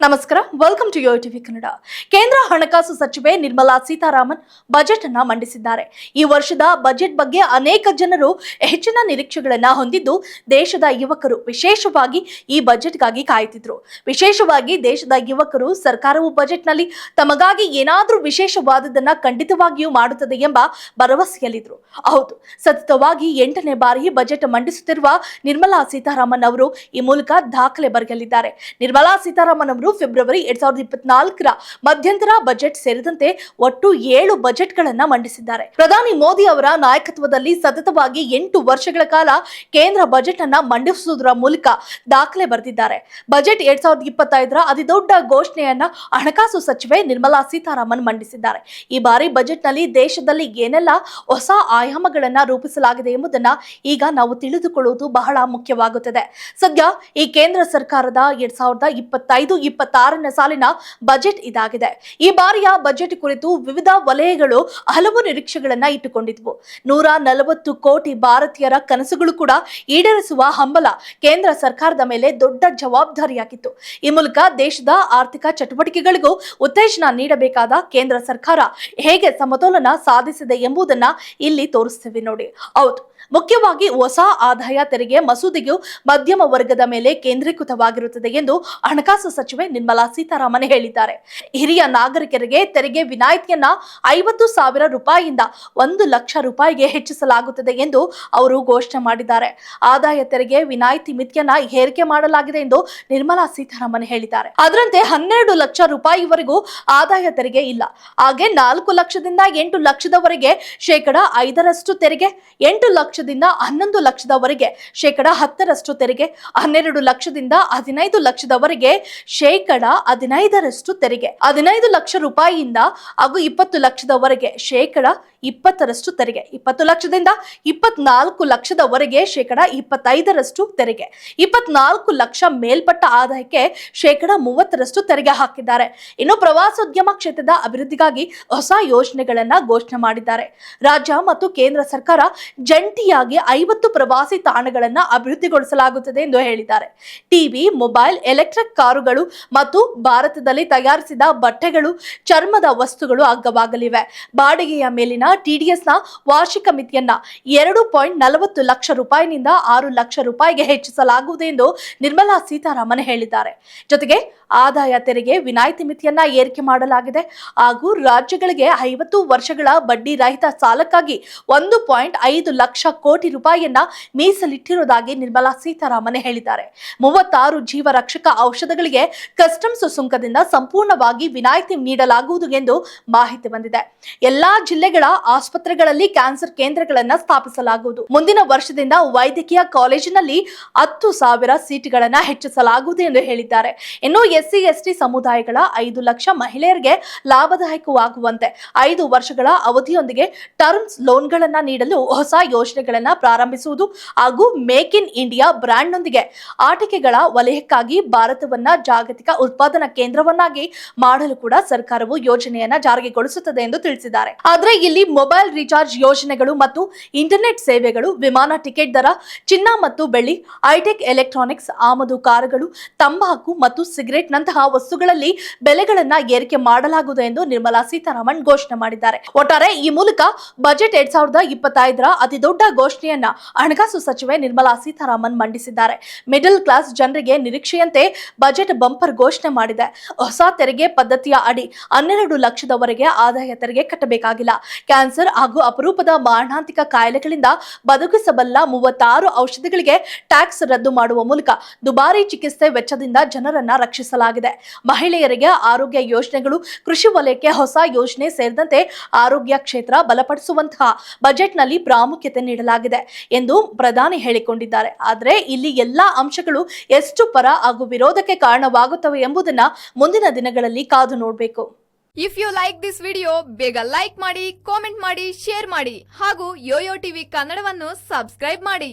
ನಮಸ್ಕಾರ welcome to yo TV Kannada ಕೇಂದ್ರ ಹಣಕಾಸು ಸಚಿವೆ ನಿರ್ಮಲಾ ಸೀತಾರಾಮನ್ ಬಜೆಟ್ ಅನ್ನ ಮಂಡಿಸಿದ್ದಾರೆ. ಈ ವರ್ಷದ ಬಜೆಟ್ ಬಗ್ಗೆ ಅನೇಕ ಜನರು ಹೆಚ್ಚಿನ ನಿರೀಕ್ಷೆಗಳನ್ನ ಹೊಂದಿದ್ದು, ದೇಶದ ಯುವಕರು ವಿಶೇಷವಾಗಿ ಈ ಬಜೆಟ್ಗಾಗಿ ಕಾಯುತ್ತಿದ್ರು. ವಿಶೇಷವಾಗಿ ದೇಶದ ಯುವಕರು ಸರ್ಕಾರವು ಬಜೆಟ್ನಲ್ಲಿ ತಮಗಾಗಿ ಏನಾದರೂ ವಿಶೇಷವಾದದನ್ನ ಖಂಡಿತವಾಗಿಯೂ ಮಾಡುತ್ತದೆ ಎಂಬ ಭರವಸೆಯಲ್ಲಿದ್ರು. ಹೌದು, ಸತತವಾಗಿ ಎಂಟನೇ ಬಾರಿ ಬಜೆಟ್ ಮಂಡಿಸುತ್ತಿರುವ ನಿರ್ಮಲಾ ಸೀತಾರಾಮನ್ ಅವರು ಈ ಮೂಲಕ ದಾಖಲೆ ಬರೆಯಲಿದ್ದಾರೆ. ನಿರ್ಮಲಾ ಸೀತಾರಾಮನ್ ಅವರು ಫೆಬ್ರವರಿ ಎರಡ್ ಸಾವಿರದ ಇಪ್ಪತ್ನಾಲ್ಕರ ಮಧ್ಯಂತರ ಬಜೆಟ್ ಸೇರಿದಂತೆ ಒಟ್ಟು ಏಳು ಬಜೆಟ್ಗಳನ್ನು ಮಂಡಿಸಿದ್ದಾರೆ. ಪ್ರಧಾನಿ ಮೋದಿ ಅವರ ನಾಯಕತ್ವದಲ್ಲಿ ಸತತವಾಗಿ ಎಂಟು ವರ್ಷಗಳ ಕಾಲ ಕೇಂದ್ರ ಬಜೆಟ್ ಅನ್ನ ಮಂಡಿಸುವುದರ ಮೂಲಕ ದಾಖಲೆ ಬರೆದಿದ್ದಾರೆ. ಬಜೆಟ್ ಎರಡ್ ಸಾವಿರದ ಇಪ್ಪತ್ತೈದರ ಅತಿದೊಡ್ಡ ಘೋಷಣೆಯನ್ನ ಹಣಕಾಸು ಸಚಿವೆ ನಿರ್ಮಲಾ ಸೀತಾರಾಮನ್ ಮಂಡಿಸಿದ್ದಾರೆ. ಈ ಬಾರಿ ಬಜೆಟ್ನಲ್ಲಿ ದೇಶದಲ್ಲಿ ಏನೆಲ್ಲ ಹೊಸ ಆಯಾಮಗಳನ್ನ ರೂಪಿಸಲಾಗಿದೆ ಎಂಬುದನ್ನ ಈಗ ನಾವು ತಿಳಿದುಕೊಳ್ಳುವುದು ಬಹಳ ಮುಖ್ಯವಾಗುತ್ತದೆ. ಸದ್ಯ ಈ ಕೇಂದ್ರ ಸರ್ಕಾರದ ಎರಡ್ ಸಾವಿರದ ಇಪ್ಪತ್ತೈದು ಇಪ್ಪತ್ತಾರನೇ ಸಾಲಿನ ಬಜೆಟ್ ಇದಾಗಿದೆ. ಈ ಬಾರಿಯ ಬಜೆಟ್ ಕುರಿತು ವಿವಿಧ ವಲಯಗಳು ಹಲವು ನಿರೀಕ್ಷೆಗಳನ್ನ ಇಟ್ಟುಕೊಂಡಿದ್ವು. ನೂರ ನಲವತ್ತು ಕೋಟಿ ಭಾರತೀಯರ ಕನಸುಗಳು ಕೂಡ ಈಡೇರಿಸುವ ಹಂಬಲ ಕೇಂದ್ರ ಸರ್ಕಾರದ ಮೇಲೆ ದೊಡ್ಡ ಜವಾಬ್ದಾರಿಯಾಗಿತ್ತು. ಈ ಮೂಲಕ ದೇಶದ ಆರ್ಥಿಕ ಚಟುವಟಿಕೆಗಳಿಗೂ ಉತ್ತೇಜನ ನೀಡಬೇಕಾದ ಕೇಂದ್ರ ಸರ್ಕಾರ ಹೇಗೆ ಸಮತೋಲನ ಸಾಧಿಸಿದೆ ಎಂಬುದನ್ನ ಇಲ್ಲಿ ತೋರಿಸ್ತೇವೆ ನೋಡಿ. ಹೌದು, ಮುಖ್ಯವಾಗಿ ಹೊಸ ಆದಾಯ ತೆರಿಗೆ ಮಸೂದೆಯು ಮಧ್ಯಮ ವರ್ಗದ ಮೇಲೆ ಕೇಂದ್ರೀಕೃತವಾಗಿರುತ್ತದೆ ಎಂದು ಹಣಕಾಸು ಸಚಿವೆ ನಿರ್ಮಲಾ ಸೀತಾರಾಮನ್ ಹೇಳಿದ್ದಾರೆ. ಹಿರಿಯ ನಾಗರಿಕರಿಗೆ ತೆರಿಗೆ ವಿನಾಯಿತಿಯನ್ನ ಐವತ್ತು ಸಾವಿರ ರೂಪಾಯಿಯಿಂದ ಒಂದು ಲಕ್ಷ ರೂಪಾಯಿಗೆ ಹೆಚ್ಚಿಸಲಾಗುತ್ತದೆ ಎಂದು ಅವರು ಘೋಷಣೆ ಮಾಡಿದ್ದಾರೆ. ಆದಾಯ ತೆರಿಗೆ ವಿನಾಯಿತಿ ಮಿತಿಯನ್ನ ಏರಿಕೆ ಮಾಡಲಾಗಿದೆ ಎಂದು ನಿರ್ಮಲಾ ಸೀತಾರಾಮನ್ ಹೇಳಿದ್ದಾರೆ. ಅದರಂತೆ ಹನ್ನೆರಡು ಲಕ್ಷ ರೂಪಾಯಿವರೆಗೂ ಆದಾಯ ತೆರಿಗೆ ಇಲ್ಲ. ಹಾಗೆ ನಾಲ್ಕು ಲಕ್ಷದಿಂದ ಎಂಟು ಲಕ್ಷದವರೆಗೆ ಶೇಕಡ ಐದರಷ್ಟು ತೆರಿಗೆ, ಎಂಟು ಲಕ್ಷದಿಂದ ಹನ್ನೊಂದು ಲಕ್ಷದವರೆಗೆ ಶೇಕಡ ಹತ್ತರಷ್ಟು ತೆರಿಗೆ, ಹನ್ನೆರಡು ಲಕ್ಷದಿಂದ ಹದಿನೈದು ಲಕ್ಷದವರೆಗೆ ಶೇಕಡ ಹದಿನೈದರಷ್ಟು ತೆರಿಗೆ. ಹದಿನೈದು ಲಕ್ಷ ರೂಪಾಯಿಯಿಂದ ಹಾಗೂ ಇಪ್ಪತ್ತು ಲಕ್ಷದವರೆಗೆ ಶೇಕಡ ಇಪ್ಪತ್ತರಷ್ಟು ತೆರಿಗೆ. ಇಪ್ಪತ್ತು ಲಕ್ಷದಿಂದ ಇಪ್ಪತ್ನಾಲ್ಕು ಲಕ್ಷದವರೆಗೆ ಶೇಕಡ ಇಪ್ಪತ್ತೈದರಷ್ಟು ತೆರಿಗೆ. ಇಪ್ಪತ್ನಾಲ್ಕು ಲಕ್ಷ ಮೇಲ್ಪಟ್ಟ ಆದಾಯಕ್ಕೆ ಶೇಕಡ ಮೂವತ್ತರಷ್ಟು ತೆರಿಗೆ ಹಾಕಿದ್ದಾರೆ. ಇನ್ನು ಪ್ರವಾಸೋದ್ಯಮ ಕ್ಷೇತ್ರದ ಅಭಿವೃದ್ಧಿಗಾಗಿ ಹೊಸ ಯೋಜನೆಗಳನ್ನ ಘೋಷಣೆ ಮಾಡಿದ್ದಾರೆ. ರಾಜ್ಯ ಮತ್ತು ಕೇಂದ್ರ ಸರ್ಕಾರ ಜಂಟಿಯಾಗಿ ಐವತ್ತು ಪ್ರವಾಸಿ ತಾಣಗಳನ್ನ ಅಭಿವೃದ್ಧಿಗೊಳಿಸಲಾಗುತ್ತದೆ ಎಂದು ಹೇಳಿದ್ದಾರೆ. ಟಿವಿ, ಮೊಬೈಲ್, ಎಲೆಕ್ಟ್ರಿಕ್ ಕಾರುಗಳು ಮತ್ತು ಭಾರತದಲ್ಲಿ ತಯಾರಿಸಿದ ಬಟ್ಟೆಗಳು, ಚರ್ಮದ ವಸ್ತುಗಳು ಅಗ್ಗವಾಗಲಿವೆ ಬಾಡಿಗೆಯ ಮೇಲಿನ ಟಿಡಿಎಸ್ನ ವಾರ್ಷಿಕ ಮಿತಿಯನ್ನ ಎರಡು ಪಾಯಿಂಟ್ ನಲವತ್ತು ಲಕ್ಷ ರೂಪಾಯಿನಿಂದ ಆರು ಲಕ್ಷ ರೂಪಾಯಿಗೆ ಹೆಚ್ಚಿಸಲಾಗುವುದು ಎಂದು ನಿರ್ಮಲಾ ಸೀತಾರಾಮನ್ ಹೇಳಿದ್ದಾರೆ. ಜೊತೆಗೆ ಆದಾಯ ತೆರಿಗೆ ವಿನಾಯಿತಿ ಮಿತಿಯನ್ನ ಏರಿಕೆ ಮಾಡಲಾಗಿದೆ. ಹಾಗೂ ರಾಜ್ಯಗಳಿಗೆ ಐವತ್ತು ವರ್ಷಗಳ ಬಡ್ಡಿ ರಹಿತ ಸಾಲಕ್ಕಾಗಿ ಒಂದು ಪಾಯಿಂಟ್ ಐದು ಲಕ್ಷ ಕೋಟಿ ರೂಪಾಯಿಯನ್ನ ಮೀಸಲಿಟ್ಟಿರುವುದಾಗಿ ನಿರ್ಮಲಾ ಸೀತಾರಾಮನ್ ಹೇಳಿದ್ದಾರೆ. ಮೂವತ್ತಾರು ಜೀವ ರಕ್ಷಕ ಔಷಧಗಳಿಗೆ ಕಸ್ಟಮ್ಸ್ ಸುಂಕದಿಂದ ಸಂಪೂರ್ಣವಾಗಿ ವಿನಾಯಿತಿ ನೀಡಲಾಗುವುದು ಎಂದು ಮಾಹಿತಿ ಬಂದಿದೆ. ಎಲ್ಲಾ ಜಿಲ್ಲೆಗಳ ಆಸ್ಪತ್ರೆಗಳಲ್ಲಿ ಕ್ಯಾನ್ಸರ್ ಕೇಂದ್ರಗಳನ್ನು ಸ್ಥಾಪಿಸಲಾಗುವುದು. ಮುಂದಿನ ವರ್ಷದಿಂದ ವೈದ್ಯಕೀಯ ಕಾಲೇಜಿನಲ್ಲಿ ಹತ್ತು ಸಾವಿರ ಸೀಟ್ಗಳನ್ನ ಹೆಚ್ಚಿಸಲಾಗುವುದು ಎಂದು ಹೇಳಿದ್ದಾರೆ. ಇನ್ನು ಎಸ್ಸಿ, ಎಸ್ಟಿ ಸಮುದಾಯಗಳ ಐದು ಲಕ್ಷ ಮಹಿಳೆಯರಿಗೆ ಲಾಭದಾಯಕವಾಗುವಂತೆ ಐದು ವರ್ಷಗಳ ಅವಧಿಯೊಂದಿಗೆ ಟರ್ಮ್ಸ್ ಲೋನ್ಗಳನ್ನ ನೀಡಲು ಹೊಸ ಯೋಜನೆಗಳನ್ನ ಪ್ರಾರಂಭಿಸುವುದು ಹಾಗೂ ಮೇಕ್ ಇನ್ ಇಂಡಿಯಾ ಬ್ರ್ಯಾಂಡ್ನೊಂದಿಗೆ ಆಟಿಕೆಗಳ ವಲಯಕ್ಕಾಗಿ ಭಾರತವನ್ನ ಜಾಗತಿಕ ಉತ್ಪಾದನಾ ಕೇಂದ್ರವನ್ನಾಗಿ ಮಾಡಲು ಕೂಡ ಸರ್ಕಾರವು ಯೋಜನೆಯನ್ನ ಜಾರಿಗೆಗೊಳಿಸುತ್ತದೆ ಎಂದು ತಿಳಿಸಿದ್ದಾರೆ. ಆದರೆ ಇಲ್ಲಿ ಮೊಬೈಲ್ ರೀಚಾರ್ಜ್ ಯೋಜನೆಗಳು ಮತ್ತು ಇಂಟರ್ನೆಟ್ ಸೇವೆಗಳು, ವಿಮಾನ ಟಿಕೆಟ್ ದರ, ಚಿನ್ನ ಮತ್ತು ಬೆಳ್ಳಿ ಐಟೆಕ್ ಎಲೆಕ್ಟ್ರಾನಿಕ್ಸ್, ಆಮದು ಕಾರುಗಳು, ತಂಬಾಕು ಮತ್ತು ಸಿಗರೆಟ್ ನಂತಹ ವಸ್ತುಗಳಲ್ಲಿ ಬೆಲೆಗಳನ್ನ ಏರಿಕೆ ಮಾಡಲಾಗುವುದು ಎಂದು ನಿರ್ಮಲಾ ಸೀತಾರಾಮನ್ ಘೋಷಣೆ ಮಾಡಿದ್ದಾರೆ. ಒಟ್ಟಾರೆ ಈ ಮೂಲಕ ಬಜೆಟ್ ಎರಡ್ ಸಾವಿರದ ಇಪ್ಪತ್ತೈದರ ಅತಿದೊಡ್ಡ ಘೋಷಣೆಯನ್ನ ಹಣಕಾಸು ಸಚಿವೆ ನಿರ್ಮಲಾ ಸೀತಾರಾಮನ್ ಮಂಡಿಸಿದ್ದಾರೆ. ಮಿಡಲ್ ಕ್ಲಾಸ್ ಜನರಿಗೆ ನಿರೀಕ್ಷೆಯಂತೆ ಬಜೆಟ್ ಬಂಪರ್ ಘೋಷಣೆ ಮಾಡಿದೆ. ಹೊಸ ತೆರಿಗೆ ಪದ್ಧತಿಯ ಅಡಿ ಹನ್ನೆರಡು ಲಕ್ಷದವರೆಗೆ ಆದಾಯ ತೆರಿಗೆ ಕಟ್ಟಬೇಕಾಗಿಲ್ಲ. ಕ್ಯಾನ್ಸರ್ ಹಾಗೂ ಅಪರೂಪದ ಮಾರಣಾಂತಿಕ ಕಾಯಿಲೆಗಳಿಂದ ಬದುಕಿಸಬಲ್ಲ ಮೂವತ್ತಾರು ಔಷಧಿಗಳಿಗೆ ಟ್ಯಾಕ್ಸ್ ರದ್ದು ಮಾಡುವ ಮೂಲಕ ದುಬಾರಿ ಚಿಕಿತ್ಸೆ ವೆಚ್ಚದಿಂದ ಜನರನ್ನ ರಕ್ಷಿಸಲಾಗಿದೆ. ಮಹಿಳೆಯರಿಗೆ ಆರೋಗ್ಯ ಯೋಜನೆಗಳು, ಕೃಷಿ ವಲಯಕ್ಕೆ ಹೊಸ ಯೋಜನೆ ಸೇರಿದಂತೆ ಆರೋಗ್ಯ ಕ್ಷೇತ್ರ ಬಲಪಡಿಸುವಂತಹ ಬಜೆಟ್ನಲ್ಲಿ ಪ್ರಾಮುಖ್ಯತೆ ನೀಡಲಾಗಿದೆ ಎಂದು ಪ್ರಧಾನಿ ಹೇಳಿಕೊಂಡಿದ್ದಾರೆ. ಆದರೆ ಇಲ್ಲಿ ಎಲ್ಲಾ ಅಂಶಗಳು ಎಷ್ಟು ಪರ ಹಾಗೂ ವಿರೋಧಕ್ಕೆ ಕಾರಣವಾಗುತ್ತವೆ ಎಂಬುದನ್ನ ಮುಂದಿನ ದಿನಗಳಲ್ಲಿ ಕಾದು ನೋಡಬೇಕು. If you like this video ಬೇಗ ಲೈಕ್ ಮಾಡಿ ಕಾಮೆಂಟ್ ಮಾಡಿ ಶೇರ್ ಮಾಡಿ ಹಾಗೂ ಯೋಯೋ ಟಿವಿ ಕನ್ನಡವನ್ನು ಸಬ್ಸ್ಕ್ರೈಬ್ ಮಾಡಿ.